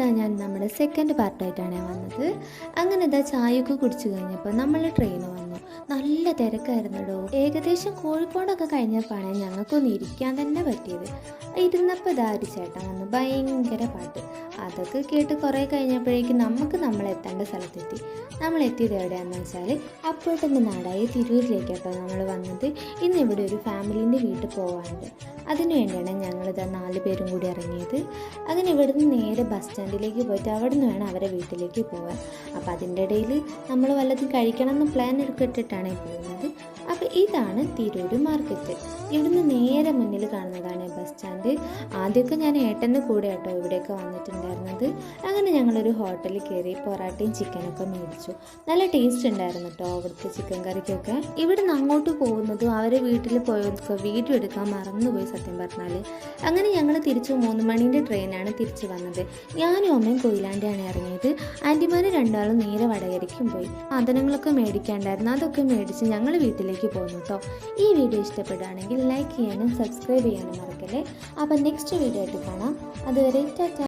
ഇതാ ഞാൻ നമ്മുടെ സെക്കൻഡ് പാർട്ടായിട്ടാണ് വന്നത്. അങ്ങനെ ഇതാ ചായയൊക്കെ കുടിച്ചു കഴിഞ്ഞപ്പോൾ നമ്മൾ ട്രെയിൻ വന്നു. നല്ല തിരക്കായിരുന്നടോ ഏകദേശം കോഴിക്കോടൊക്കെ കഴിഞ്ഞപ്പോഴാണ് ഞങ്ങൾക്കൊന്ന് ഇരിക്കാൻ തന്നെ പറ്റിയത്. ഇരുന്നപ്പോൾ ദാരി ചേട്ടൻ വന്നു ഭയങ്കര പാട്ട്. അതൊക്കെ കേട്ട് കുറേ കഴിഞ്ഞപ്പോഴേക്കും നമുക്ക് നമ്മൾ എത്തേണ്ട സ്ഥലത്തെത്തി. നമ്മൾ എത്തിയത് എവിടെയാണെന്ന് വെച്ചാൽ അപ്പോഴത്തെ നാടായ തിരൂരിലേക്കാട്ടോ നമ്മൾ വന്നത് ഇന്ന് ഇവിടെ ഒരു ഫാമിലീന്റെ വീട്ടിൽ പോകാനുണ്ട് അതിനു വേണ്ടിയാണ് ഞങ്ങളിതാ നാല് പേരും കൂടി ഇറങ്ങിയത്. അങ്ങനെ ഇവിടുന്ന് നേരെ ബസ് സ്റ്റാൻഡിലേക്ക് പോയിട്ട് അവിടെ നിന്ന് വേണം അവരെ വീട്ടിലേക്ക് പോകാൻ അപ്പോൾ അതിന്റെ ഇടയിൽ നമ്മൾ വല്ലതും കഴിക്കണം എന്ന് പ്ലാൻ എടുക്കിട്ടിട്ടാണ് പോകുന്നത്. അപ്പോൾ ഇതാണ് തിരൂർ മാർക്കറ്റ് ഇവിടുന്ന് നേരെ മുന്നിൽ കാണുന്നതാണ് ബസ് സ്റ്റാൻഡ്. ആദ്യമൊക്കെ ഞാൻ ഏട്ടന്റെ കൂടെ കേട്ടോ ഇവിടെയൊക്കെ വന്നിട്ടുണ്ടായിരുന്നത്. അങ്ങനെ ഞങ്ങളൊരു ഹോട്ടലിൽ കയറി പൊറാട്ടയും ചിക്കനൊക്കെ മേടിച്ചു. നല്ല ടേസ്റ്റ് ഉണ്ടായിരുന്നു കേട്ടോ അവിടുത്തെ ചിക്കൻ കറിക്കൊക്കെ. ഇവിടുന്ന് അങ്ങോട്ട് പോകുന്നതും അവരെ വീട്ടിൽ പോയതൊക്കെ വീഡിയോ എടുക്കാൻ മറന്നുപോയി സത്യം പറഞ്ഞാൽ അങ്ങനെ ഞങ്ങൾ തിരിച്ചു മൂന്ന് മണീന്റെ ട്രെയിനാണ് തിരിച്ചു വന്നത്. ഞാനും അമ്മയും കൊയിലാണ്ടിയാണ് ഇറങ്ങിയത്. ആന്റിമാർ രണ്ടാളും നേരെ വടകരയ്ക്കും പോയി. സാധനങ്ങളൊക്കെ മേടിക്കാണ്ടായിരുന്നു. അതൊക്കെ മേടിച്ച് ഞങ്ങൾ വീട്ടിലേക്ക് പോന്നു കേട്ടോ. ഈ വീഡിയോ ഇഷ്ടപ്പെടുകയാണെങ്കിൽ ലൈക്ക് ചെയ്യാനും സബ്സ്ക്രൈബ് ചെയ്യാനും മറക്കല്ലേ അപ്പം നെക്സ്റ്റ് വീഡിയോ ആയിട്ട് കാണാം. അതുവരെ ടാറ്റ.